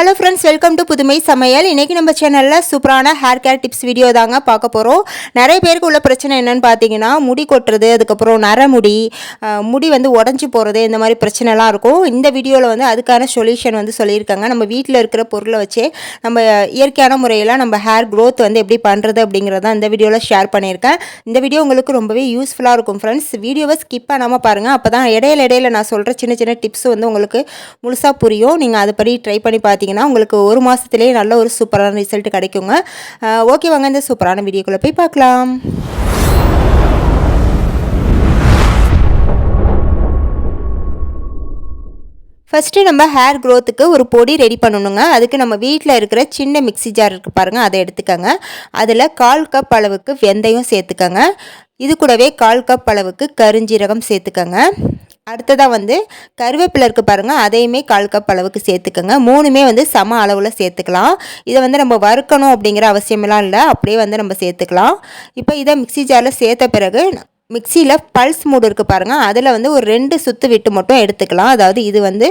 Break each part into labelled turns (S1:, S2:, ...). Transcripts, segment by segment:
S1: Hello friends welcome to புதுமை சமையல் இன்றைக்கி நம்ம சேனலில் சூப்பரான ஹேர் கேர் டிப்ஸ் வீடியோ தாங்க பார்க்க போகிறோம் நிறைய பேருக்கு உள்ள பிரச்சனை என்னென்னு பார்த்தீங்கன்னா முடி கொட்டுறது அதுக்கப்புறம் நரமுடி முடி வந்து உடஞ்சி போகிறது இந்த மாதிரி பிரச்சனைலாம் இருக்கும். இந்த வீடியோவில் வந்து அதுக்கான சொல்யூஷன் வந்து சொல்லியிருக்காங்க. நம்ம வீட்டில் இருக்கிற பொருளை வச்சே நம்ம இயற்கையான முறையில் நம்ம ஹேர் க்ரோத் வந்து எப்படி பண்ணுறது அப்படிங்கிறத இந்த வீடியோவில் ஷேர் பண்ணியிருக்கேன். இந்த வீடியோ உங்களுக்கு ரொம்பவே யூஸ்ஃபுல்லாக இருக்கும் ஃப்ரெண்ட்ஸ் வீடியோவை ஸ்கிப் பண்ணாமல் பாருங்கள் அப்போ தான் இடையில இடையில நான் சொல்கிற சின்ன சின்ன டிப்ஸ் வந்து உங்களுக்கு முழுசாக புரியும். நீங்கள் அதுபடி ட்ரை பண்ணி பார்த்தீங்க பார்த்தீங்கன்னா உங்களுக்கு ஒரு மாதத்துலேயே நல்ல ஒரு சூப்பரான ரிசல்ட் கிடைக்குங்க. ஓகே வாங்க இந்த சூப்பரான வீடியோக்குள்ளே போய் பார்க்கலாம். ஃபஸ்ட்டு நம்ம ஹேர் க்ரோத்துக்கு ஒரு பொடி ரெடி பண்ணணுங்க. அதுக்கு நம்ம வீட்டில் இருக்கிற சின்ன மிக்ஸி ஜார் இருக்குது பாருங்கள் அதை எடுத்துக்கோங்க. அதில் கால் கப் அளவுக்கு வெந்தயம் சேர்த்துக்கோங்க. இது கூடவே கால் கப் அளவுக்கு கருஞ்சீரகம் சேர்த்துக்கோங்க. அடுத்ததாக வந்து கருவேப்பிலை இருக்குது பாருங்கள் அதையுமே கால் கப் அளவுக்கு சேர்த்துக்கோங்க. மூணுமே வந்து சம அளவில் சேர்த்துக்கலாம். இதை வந்து நம்ம வறுக்கணும் அப்படிங்கிற அவசியமெல்லாம் இல்லை அப்படியே வந்து நம்ம சேர்த்துக்கலாம். இப்போ இதை மிக்ஸி ஜாரில் சேர்த்த பிறகு மிக்சியில் பல்ஸ் மூடு இருக்குது பாருங்கள் அதில் வந்து ஒரு ரெண்டு சுத்து விட்டு மட்டும் எடுத்துக்கலாம். அதாவது இது வந்து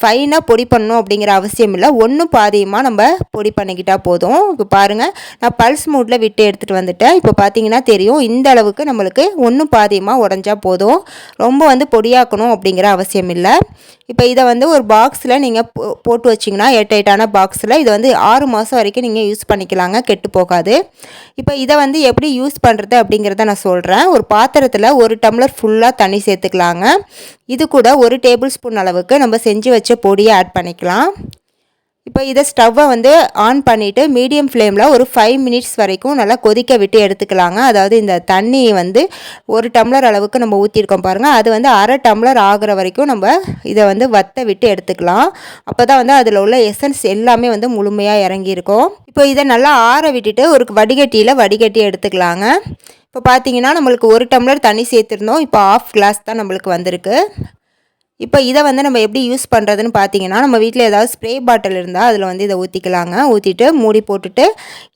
S1: ஃபைனாக பொடி பண்ணணும் அப்படிங்கிற அவசியம் இல்லை. ஒன்று பாதியமாக நம்ம பொடி பண்ணிக்கிட்டால் போதும். இப்போ பாருங்கள் நான் பல்ஸ் மூடில் விட்டு எடுத்துகிட்டு வந்துட்டேன். இப்போ பார்த்தீங்கன்னா தெரியும் இந்த அளவுக்கு நம்மளுக்கு ஒன்று பாதியமாக உடஞ்சா போதும். ரொம்ப வந்து பொடியாக்கணும் அப்படிங்கிற அவசியம் இல்லை. இப்போ இதை வந்து ஒரு பாக்ஸில் நீங்கள் போட்டு வச்சிங்கன்னா எயிட்டான பாக்ஸில் இது வந்து ஆறு மாதம் வரைக்கும் நீங்கள் யூஸ் பண்ணிக்கலாங்க. கெட்டு போகாது. இப்போ இதை வந்து எப்படி யூஸ் பண்ணுறது அப்படிங்கிறத நான் சொல்கிறேன் ஒரு பா பாத்திரத்தில் ஒரு டம்ளர் ஃபுல்லாக தண்ணி சேர்த்துக்கலாங்க. இது கூட ஒரு டேபிள் ஸ்பூன் அளவுக்கு நம்ம செஞ்சு வச்ச பொடியை ஆட் பண்ணிக்கலாம். இப்போ இதை ஸ்டவ்வை வந்து ஆன் பண்ணிவிட்டு மீடியம் ஃப்ளேமில் ஒரு ஃபைவ் மினிட்ஸ் வரைக்கும் நல்லா கொதிக்க விட்டு எடுத்துக்கலாங்க. அதாவது இந்த தண்ணி வந்து ஒரு டம்ளர் அளவுக்கு நம்ம ஊற்றிருக்கோம் பாருங்கள் அது வந்து அரை டம்ளர் ஆகிற வரைக்கும் நம்ம இதை வந்து வத்த விட்டு எடுத்துக்கலாம். அப்போ தான் வந்து அதில் உள்ள எசன்ஸ் எல்லாமே வந்து முழுமையாக இறங்கியிருக்கும். இப்போ இதை நல்லா ஆற விட்டுட்டு ஒரு வடிகட்டியில் வடிகட்டி எடுத்துக்கலாங்க. இப்போ பார்த்தீங்கன்னா நம்மளுக்கு ஒரு டம்ளர் தண்ணி சேர்த்துருந்தோம். இப்போ ஆஃப் கிளாஸ் தான் நம்மளுக்கு வந்திருக்கு. இப்போ இதை வந்து நம்ம எப்படி யூஸ் பண்ணுறதுன்னு பார்த்தீங்கன்னா நம்ம வீட்டில் ஏதாவது ஸ்ப்ரே பாட்டில் இருந்தால் அதில் வந்து இதை ஊற்றிக்கலாங்க ஊற்றிட்டு மூடி போட்டுட்டு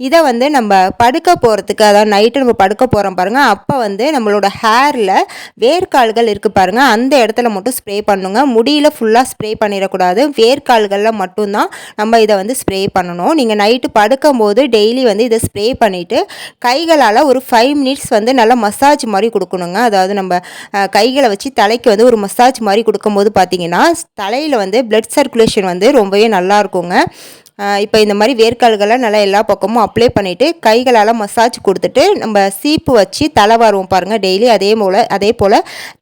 S1: இதை வந்து நம்ம படுக்க போகிறதுக்கு அதாவது நைட்டு நம்ம படுக்க போகிறோம் பாருங்கள் அப்போ வந்து நம்மளோட ஹேரில் வேர்க்கால்கள் இருக்குது பாருங்கள் அந்த இடத்துல மட்டும் ஸ்ப்ரே பண்ணுங்க. முடியில் ஃபுல்லாக ஸ்ப்ரே பண்ணிடக்கூடாது. வேர்க்கால்களில் மட்டும்தான் நம்ம இதை வந்து ஸ்ப்ரே பண்ணணும். நீங்கள் நைட்டு படுக்கும்போது டெய்லி வந்து இதை ஸ்ப்ரே பண்ணிவிட்டு கைகளால் ஒரு ஃபைவ் மினிட்ஸ் வந்து நல்லா மசாஜ் மாதிரி கொடுக்கணுங்க. அதாவது நம்ம கைகளை வச்சு தலைக்கு வந்து ஒரு மசாஜ் மாதிரி இருக்கும்போது பார்த்தீங்கன்னா தலையில் வந்து பிளட் சர்க்குலேஷன் வந்து ரொம்பவே நல்லா இருக்குங்க. இப்போ இந்த மாதிரி வேர்க்கால்களை நல்லா எல்லா பக்கமும் அப்ளை பண்ணிவிட்டு கைகளால் மசாஜ் கொடுத்துட்டு நம்ம சீப்பு வச்சு தலை வாருவோம் பாருங்கள் டெய்லி அதே போல் அதே போல்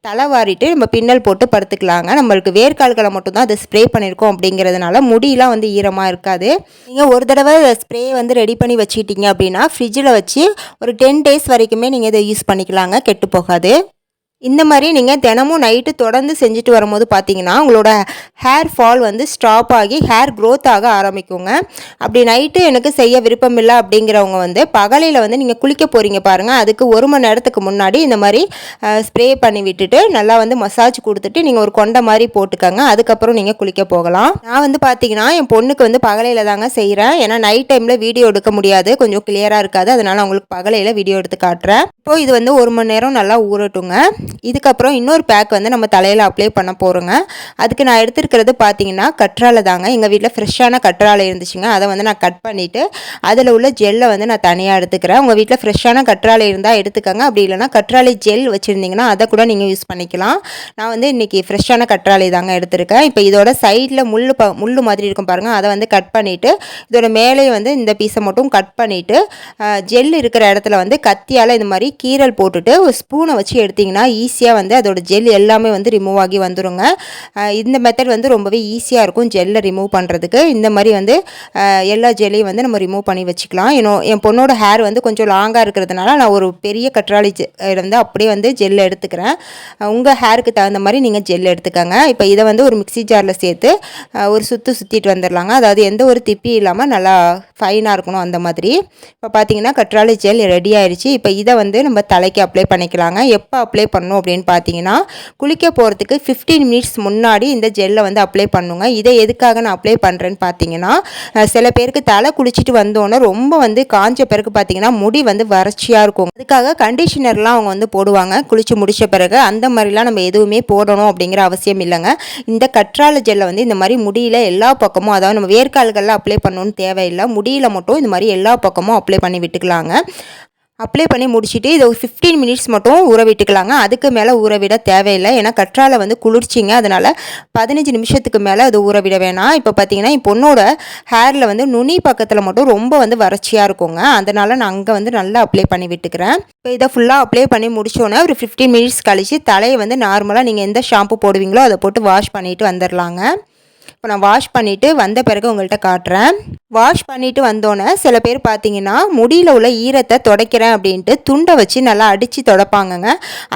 S1: தலை வாரிட்டு நம்ம பின்னல் போட்டு படுத்துக்கலாங்க. நம்மளுக்கு வேர்க்கால்களை மட்டும்தான் அதை ஸ்ப்ரே பண்ணியிருக்கோம் அப்படிங்கிறதுனால முடியெலாம் வந்து ஈரமாக இருக்காது. நீங்கள் ஒரு தடவை ஸ்ப்ரே வந்து ரெடி பண்ணி வச்சுக்கிட்டீங்க அப்படின்னா ஃப்ரிட்ஜில் வச்சு ஒரு டென் டேஸ் வரைக்குமே நீங்கள் இதை யூஸ் பண்ணிக்கலாங்க கெட்டு போகாது. இந்த மாதிரி நீங்கள் தினமும் நைட்டு தொடர்ந்து செஞ்சுட்டு வரும்போது பார்த்தீங்கன்னா உங்களோட ஹேர் ஃபால் வந்து ஸ்டாப் ஆகி ஹேர் க்ரோத் ஆக ஆரம்பிக்குங்க. அப்படி நைட்டு எனக்கு செய்ய விருப்பம் இல்லை அப்படிங்கிறவங்க வந்து பகலையில் வந்து நீங்கள் குளிக்க போகிறீங்க பாருங்கள் அதுக்கு ஒரு மணி நேரத்துக்கு முன்னாடி இந்த மாதிரி ஸ்ப்ரே பண்ணி விட்டுட்டு நல்லா வந்து மசாஜ் கொடுத்துட்டு நீங்கள் ஒரு கொண்டை மாதிரி போட்டுக்கோங்க. அதுக்கப்புறம் நீங்கள் குளிக்க போகலாம். நான் வந்து பார்த்தீங்கன்னா என் பொண்ணுக்கு வந்து பகலையில் தாங்க செய்கிறேன் ஏன்னா நைட் டைமில் வீடியோ எடுக்க முடியாது. கொஞ்சம் கிளியராக இருக்காது. அதனால் உங்களுக்கு பகலையில் வீடியோ எடுத்து காட்டுறேன். இப்போ இது வந்து ஒரு மணி நேரம் நல்லா ஊறட்டுங்க. இதுக்கப்புறம் இன்னொரு பேக் வந்து நம்ம தலையில் அப்ளை பண்ண போகிறோங்க அதுக்கு நான் எடுத்துருக்கிறது பார்த்தீங்கன்னா கற்றாழை தாங்க. எங்கள் வீட்டில் ஃப்ரெஷ்ஷான கற்றாழை இருந்துச்சுங்க. அதை வந்து நான் கட் பண்ணிவிட்டு அதில் உள்ள ஜெல்லை வந்து நான் தனியாக எடுத்துக்கிறேன். உங்கள் வீட்டில் ஃப்ரெஷ்ஷான கற்றாழை இருந்தால் எடுத்துக்கோங்க. அப்படி இல்லைனா கற்றாழை ஜெல் வச்சுருந்தீங்கன்னா அதை கூட நீங்கள் யூஸ் பண்ணிக்கலாம். நான் வந்து இன்றைக்கி ஃப்ரெஷ்ஷான கற்றாழை தாங்க எடுத்திருக்கேன். இப்போ இதோட சைடில் முள் ப முள் மாதிரி இருக்கும் பாருங்கள் அதை வந்து கட் பண்ணிவிட்டு இதோட மேலே வந்து இந்த பீஸை மட்டும் கட் பண்ணிவிட்டு ஜெல் இருக்கிற இடத்துல வந்து கத்தியால் இந்த மாதிரி கீரல் போட்டுட்டு ஒரு ஸ்பூனை வச்சு எடுத்திங்கன்னா ஈஸியாக வந்து அதோட ஜெல் எல்லாமே வந்து ரிமூவ் ஆகி வந்துருங்க. இந்த மெத்தட் வந்து ரொம்பவே ஈஸியாக இருக்கும் ஜெல்லை ரிமூவ் பண்ணுறதுக்கு இந்த மாதிரி வந்து எல்லா ஜெல்லையும் வந்து நம்ம ரிமூவ் பண்ணி வச்சுக்கலாம். ஏன்னோ என் பொண்ணோட ஹேர் வந்து கொஞ்சம் லாங்காக இருக்கிறதுனால நான் ஒரு பெரிய கற்றாழை ஜெ- வந்து அப்படியே வந்து ஜெல் எடுத்துக்கிறேன். உங்கள் ஹேருக்கு தகுந்த மாதிரி நீங்கள் ஜெல் எடுத்துக்கோங்க. இப்போ இதை வந்து ஒரு மிக்ஸி ஜாரில் சேர்த்து ஒரு சுற்று சுற்றிட்டு வந்துடலாங்க. அதாவது எந்த ஒரு திப்பி இல்லாமல் நல்லா ஃபைனாக இருக்கணும் அந்த மாதிரி. இப்போ பார்த்தீங்கன்னா கற்றாழை ஜெல் ரெடி ஆயிடுச்சு இப்போ இதை வந்து நம்ம தலைக்கு அப்ளை பண்ணிக்கலாங்க. எப்போ அப்ளை பண்ணணும் அப்படின்னு பார்த்தீங்கன்னா குளிக்க போகிறதுக்கு ஃபிஃப்டீன் மினிட்ஸ் முன்னாடி இந்த ஜெல்லை வந்து அப்ளை பண்ணுங்க. இதை எதுக்காக நான் அப்ளை பண்ணுறேன்னு பார்த்தீங்கன்னா சில பேருக்கு தலை குளிச்சுட்டு வந்தோன்னே ரொம்ப வந்து காஞ்ச பிறகு பார்த்தீங்கன்னா முடி வந்து வறட்சியாக இருக்கும். அதுக்காக கண்டிஷனர்லாம் அவங்க வந்து போடுவாங்க. குளிச்சு முடிச்ச பிறகு அந்த மாதிரிலாம் நம்ம எதுவுமே போடணும் அப்படிங்கிற அவசியம் இல்லைங்க. இந்த கற்றாழை ஜெல்லை வந்து இந்த மாதிரி முடியில் எல்லா பக்கமும் அதாவது நம்ம வேர்க்கால்களில் அப்ளை பண்ணணும்னு தேவையில்லை முடியில் மட்டும் இந்த மாதிரி எல்லா பக்கமும் அப்ளை பண்ணி விட்டுக்கலாங்க. அப்ளை பண்ணி முடிச்சுட்டு இதை ஒரு ஃபிஃப்டீன் மினிட்ஸ் மட்டும் ஊற விட்டுக்கலாங்க. அதுக்கு மேலே ஊற விட தேவையில்லை. ஏன்னா கற்றால வந்து குளிர்ச்சிங்க. அதனால் பதினஞ்சு நிமிஷத்துக்கு மேலே அது ஊற விட வேணாம். இப்போ பார்த்தீங்கன்னா என் பொண்ணோட ஹேரில் வந்து நுனி பக்கத்தில் மட்டும் ரொம்ப வந்து வறட்சியாக இருக்குங்க. அதனால் நான் அங்கே வந்து நல்லா அப்ளை பண்ணி விட்டுக்கிறேன். இப்போ இதை ஃபுல்லாக அப்ளை பண்ணி முடிச்சோன்னே ஒரு ஃபிஃப்டீன் மினிட்ஸ் கழித்து தலையை வந்து நார்மலாக நீங்கள் எந்த ஷாம்பு போடுவீங்களோ அதை போட்டு வாஷ் பண்ணிவிட்டு வந்துடலாங்க இப்போ நான் வாஷ் பண்ணிவிட்டு வந்த பிறகு உங்கள்கிட்ட காட்டுறேன். வாஷ் பண்ணிவிட்டு வந்தோன்னே சில பேர் பார்த்தீங்கன்னா முடியில் உள்ள ஈரத்தை துடைக்கிறேன் அப்படின்ட்டு துண்டை வச்சு நல்லா அடித்து தொடப்பாங்கங்க.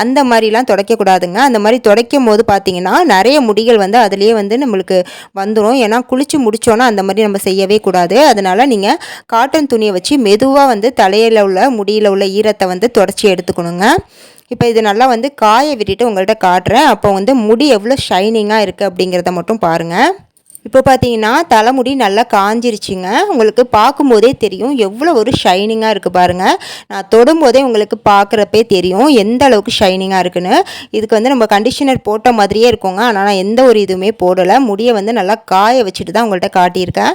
S1: அந்த மாதிரிலாம் துடைக்கக்கூடாதுங்க. அந்த மாதிரி துடைக்கும் போது பார்த்தீங்கன்னா நிறைய முடிகள் வந்து அதுலேயே வந்து நம்மளுக்கு வந்துடும் ஏன்னா குளித்து முடித்தோன்னா அந்த மாதிரி நம்ம செய்யவே கூடாது. அதனால் நீங்கள் காட்டன் துணியை வச்சு மெதுவாக வந்து தலையில் உள்ள முடியில் உள்ள ஈரத்தை வந்து தொடச்சி எடுத்துக்கணுங்க. இப்போ இது நல்லா வந்து காய விட்டுட்டு உங்கள்கிட்ட காட்டுறேன். அப்போ வந்து முடி எவ்வளோ ஷைனிங்காக இருக்குது அப்படிங்கிறத மட்டும் பாருங்கள் இப்போ பார்த்தீங்கன்னா தலைமுடி நல்லா காஞ்சிருச்சுங்க. உங்களுக்கு பார்க்கும்போதே தெரியும். எவ்வளோ ஒரு ஷைனிங்காக இருக்குது பாருங்கள் நான் தொடும்போதே உங்களுக்கு பார்க்குறப்பே தெரியும். எந்த அளவுக்கு ஷைனிங்காக இருக்குன்னு. இதுக்கு வந்து நம்ம கண்டிஷனர் போட்ட மாதிரியே இருக்குங்க. ஆனால் நான் எந்த ஒரு இதுவுமே போடலை. முடியை வந்து நல்லா காய வச்சுட்டு தான் உங்கள்கிட்ட காட்டியிருக்கேன்.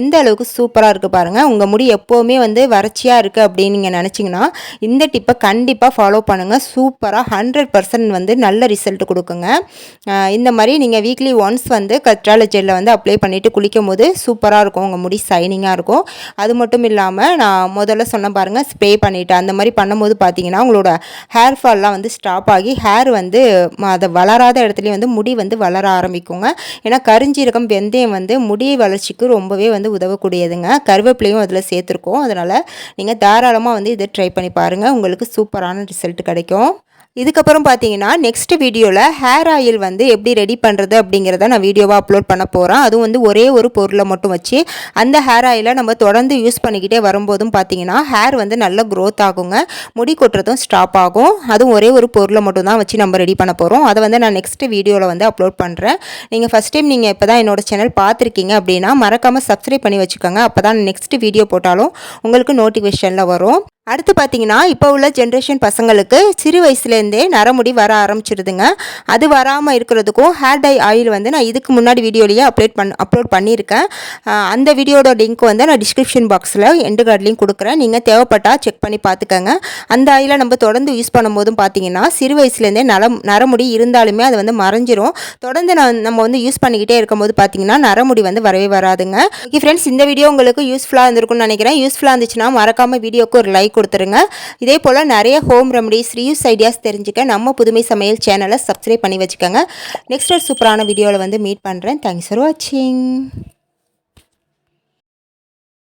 S1: எந்த அளவுக்கு சூப்பராக இருக்குது பாருங்கள் உங்கள் முடி எப்போவுமே வந்து வறட்சியாக இருக்குது அப்படின்னு நீங்கள் நினச்சிங்கன்னா இந்த டிப்பை கண்டிப்பாக ஃபாலோ பண்ணுங்கள் சூப்பராக ஹண்ட்ரட் பர்சன்ட் வந்து நல்ல ரிசல்ட் கொடுக்குங்க. இந்த மாதிரி நீங்கள் வீக்லி ஒன்ஸ் வந்து கற்றாழை ஜெல் ஜெல்லை வந்து அப்ளை பண்ணிவிட்டு குளிக்கும் போது சூப்பராக இருக்கும். உங்கள் முடி சைனிங்காக இருக்கும். அது மட்டும் இல்லாமல் நான் முதல்ல சொன்ன பாருங்கள் ஸ்ப்ரே பண்ணிவிட்டு அந்த மாதிரி பண்ணும்போது பார்த்தீங்கன்னா உங்களோட ஹேர் ஃபால்லாம் வந்து ஸ்டாப் ஆகி ஹேர் வந்து அதை வளராத இடத்துலையும் வந்து முடி வந்து வளர ஆரம்பிக்குங்க. ஏன்னா கரிஞ்சீரகம் வெந்தயம் வந்து முடி வளர்ச்சிக்கு ரொம்பவே வந்து உதவக்கூடியதுங்க. கருவேப்பிலையும் அதில் சேர்த்துருக்கோம். அதனால் நீங்கள் தாராளமாக வந்து இதை ட்ரை பண்ணி பாருங்கள் உங்களுக்கு சூப்பரான ரிசல்ட் கிடைக்கும். இதுக்கப்புறம் பார்த்தீங்கன்னா நெக்ஸ்ட் வீடியோவில் ஹேர் ஆயில் வந்து எப்படி ரெடி பண்ணுறது அப்படிங்கிறத நான் வீடியோவாக அப்லோட் பண்ண போகிறேன் அதுவும் வந்து ஒரே ஒரு பொருளை மட்டும் வச்சு அந்த ஹேர் ஆயிலை நம்ம தொடர்ந்து யூஸ் பண்ணிக்கிட்டே வரும்போதும் பார்த்தீங்கன்னா ஹேர் வந்து நல்ல க்ரோத் ஆகுங்க. முடி கொட்டுறதும் ஸ்டாப் ஆகும். அதுவும் ஒரே ஒரு பொருளை மட்டும் தான் வச்சு நம்ம ரெடி பண்ண போகிறோம் அதை வந்து நான் நெக்ஸ்ட் வீடியோவில் வந்து அப்லோட் பண்ணுறேன் நீங்கள் ஃபஸ்ட் டைம் நீங்கள் இப்போ தான் என்னோட சேனல் பார்த்துருக்கீங்க அப்படின்னா மறக்காமல் சப்ஸ்கிரைப் பண்ணி வச்சுக்கோங்க. அப்போ தான் நெக்ஸ்ட் வீடியோ போட்டாலும் உங்களுக்கு நோட்டிஃபிகேஷனில் வரும். அடுத்து பார்த்தீங்கன்னா இப்போ உள்ள ஜென்ரேஷன் பசங்களுக்கு சிறு வயசுலேருந்தே நரமுடி வர ஆரம்பிச்சிருதுங்க. அது வராமல் இருக்கிறதுக்கும் ஹேர் டை ஆயில் வந்து நான் இதுக்கு முன்னாடி வீடியோலேயே அப்லோட் பண் அப்லோட் பண்ணியிருக்கேன். அந்த வீடியோட லிங்க் வந்து நான் டிஸ்கிரிப்ஷன் பாக்ஸில் எண்டு கார்ட்லேயும் கொடுக்குறேன். நீங்கள் தேவைப்பட்டால் செக் பண்ணி பார்த்துக்கோங்க. அந்த ஆயிலை நம்ம தொடர்ந்து யூஸ் பண்ணும்போதும் பார்த்தீங்கன்னா சிறு வயசுலேருந்தே நலம் நரமுடி இருந்தாலுமே அது வந்து மறைஞ்சிரும். தொடர்ந்து நான் நம்ம வந்து யூஸ் பண்ணிக்கிட்டே இருக்கும்போது பார்த்தீங்கன்னா நரமுடி வந்து வரவே வராதுங்க. ஓகே ஃப்ரெண்ட்ஸ் இந்த வீடியோ உங்களுக்கு யூஸ்ஃபுல்லாக இருந்திருக்கும்னு நினைக்கிறேன். யூஸ்ஃபுல்லாக இருந்துச்சுன்னா மறக்காமல் வீடியோக்கு ஒரு லைக் கொடுத்துருங்க. இதே போல் நிறைய ஹோம் ரெமடிஸ் ரீயூஸ் ஐடியாஸ் தெரிஞ்சுக்க நம்ம புதுமை சமையல் சேனலை சப்ஸ்கிரைப் பண்ணி வச்சுக்கோங்க. நெக்ஸ்ட் ஒரு சூப்பரான வீடியோவில் வந்து மீட் பண்ணுறேன் தேங்க்ஸ் ஃபார் வாட்சிங்